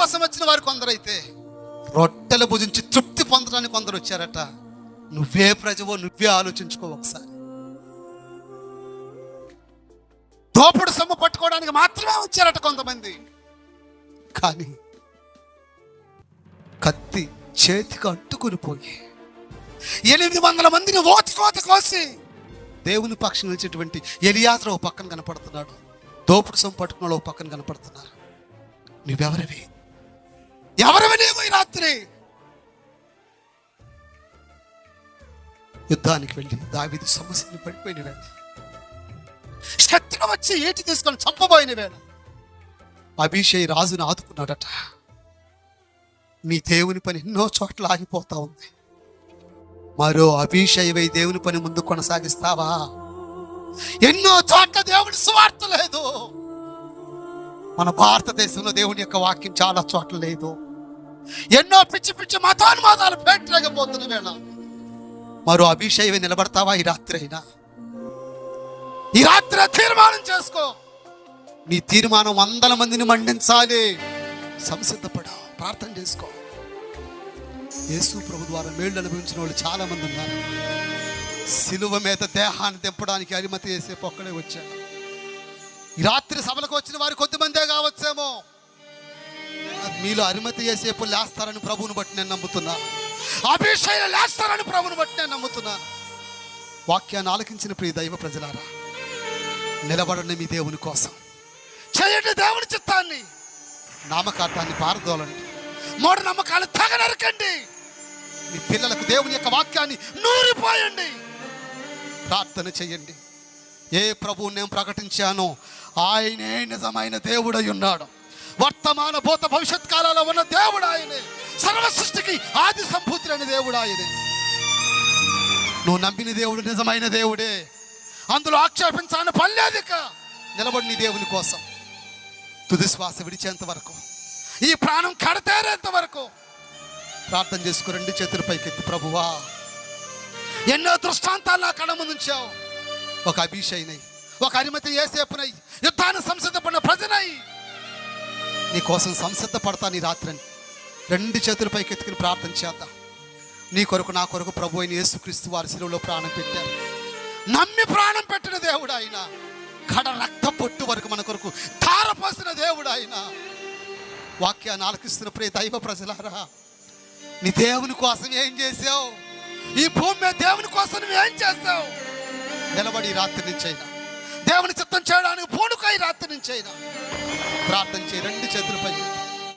కోసం వచ్చిన వారు కొందరైతే రొట్టెలు భుజించి తృప్తి పొందడానికి కొందరు వచ్చారట. నువ్వే ప్రజవో నువ్వే ఆలోచించుకో ఒకసారి. దోపుడు సొమ్ము పట్టుకోవడానికి మాత్రమే వచ్చారట కొంతమంది. కానీ కత్తి చేతికి అంటుకుని పోయి ఎనిమిది వందల మందిని ఓతికోత కోసి దేవుని పక్షం నిలిచేటువంటి ఎలియాత్ర ఓ పక్కన కనపడుతున్నాడు. దోపుడు సొమ్ము పట్టుకున్నాడు ఓ పక్కన కనపడుతున్నారు నువ్వెవరివి? ఎవరివి నీవు ఈ రాత్రి? యుద్ధానికి వెళ్ళి దావిది సమస్యలు పడిపోయిన వేళ. శత్రు వచ్చి ఏటి తీసుకొని చంపబోయిన వేళ. అభిషేక్ రాజును ఆదుకున్నాడట. నీ దేవుని పని ఎన్నో చోట్ల ఆగిపోతా ఉంది. మరో అభిషేయవై దేవుని పని ముందు కొనసాగిస్తావా? ఎన్నో చోట్ల దేవుని సువార్త లేదు. మన భారతదేశంలో దేవుని యొక్క వాక్యం చాలా చోట్ల లేదు. ఎన్నో పిచ్చి పిచ్చి మతానుమాదాలు పెట్టలేకపోతున్న వేళ. మరో అభిషేవై నిలబడతావా ఈ రాత్రి అయినా? ఈ రాత్రి తీర్మానం చేసుకో. నీ తీర్మానం వందల మందిని మండించాలి. సంసిద్ధపడా ప్రార్థన చేసుకో. యేసు ప్రభు ద్వారా మేళ్ళు అనుభవించిన వాళ్ళు చాలా మంది ఉన్నారు. సిలువ మీద దేహాన్ని తెంపడానికి అరిమతి చేసే పొక్కడే వచ్చాడు. ఈ రాత్రి సభలకు వచ్చిన వారు కొద్దిమందే కావచ్చేమో. మీలో అరిమతి చేసేపు లేస్తారని ప్రభువుని బట్టి నేను నమ్ముతున్నాను అభిషేకం లేస్తారని ప్రభువుని బట్టి నేను నమ్ముతున్నాను వాక్యాన్ని ఆలకించిన ప్రియ దైవ ప్రజలారా నిలబడండి మీ దేవుని కోసం. చేయండి దేవుని చిత్తాన్ని. నామకార్థాన్ని పారదోలండి. మూఢ నమ్మకాలు తగనరకండి. మీ పిల్లలకు దేవుని యొక్క వాక్యాన్ని నూరిపోయండి. ప్రార్థన చేయండి. ఏ ప్రభువు నేను ప్రకటించానో ఆయనే నిజమైన దేవుడై ఉన్నాడు. వర్తమాన భూత భవిష్యత్ కాలాల్లో ఉన్న దేవుడు ఆయనే సర్వ సృష్టికి ఆది సంభూతి అని దేవుడు ఆయనే నువ్వు నమ్మిన దేవుడు నిజమైన దేవుడే. అందులో ఆక్షేపించాలని పనిలేదిక నిలబడి దేవుని కోసం. తుది శ్వాస విడిచేంత వరకు. ఈ ప్రాణం కడతేరేంత వరకు. ప్రార్థన చేసుకో రెండు చేతుల పైకెత్తి ప్రభువా ఎన్నో దృష్టాంతాలు నా కళ్ళ ముందుంచావు ఒక అభిషేనై ఒక అరిమతి ఏసేపునై యుద్ధాన్ని సంసిద్ధ నీ కోసం సంసిద్ధ పడతా నీ రాత్రిని. రెండు చేతుల పైకెత్తుకుని ప్రార్థన చేద్దాం. నీ కొరకు నా కొరకు ప్రభు అయిన యేసుక్రీస్తు వారి శిలువలో ప్రాణం పెట్టారు. నమ్మి ప్రాణం పెట్టిన దేవుడు ఆయన. కడ రక్త పొట్టు వరకు మన కొరకు ధారపోసిన దేవుడు ఆయన. వాక్యాన్ని ఆలకిస్తున్న ప్రియ దైవ ప్రజలారా నీ దేవుని కోసం ఏం చేసావు ఈ భూమి మీద దేవుని కోసం నువ్వు ఏం చేస్తావు? నిలబడి రాత్రి నుంచి అయినా దేవుని చిత్తం చేయడానికి ఈ రాత్రి నుంచి అయినా ప్రార్థన చేయి రెండు చేతులపై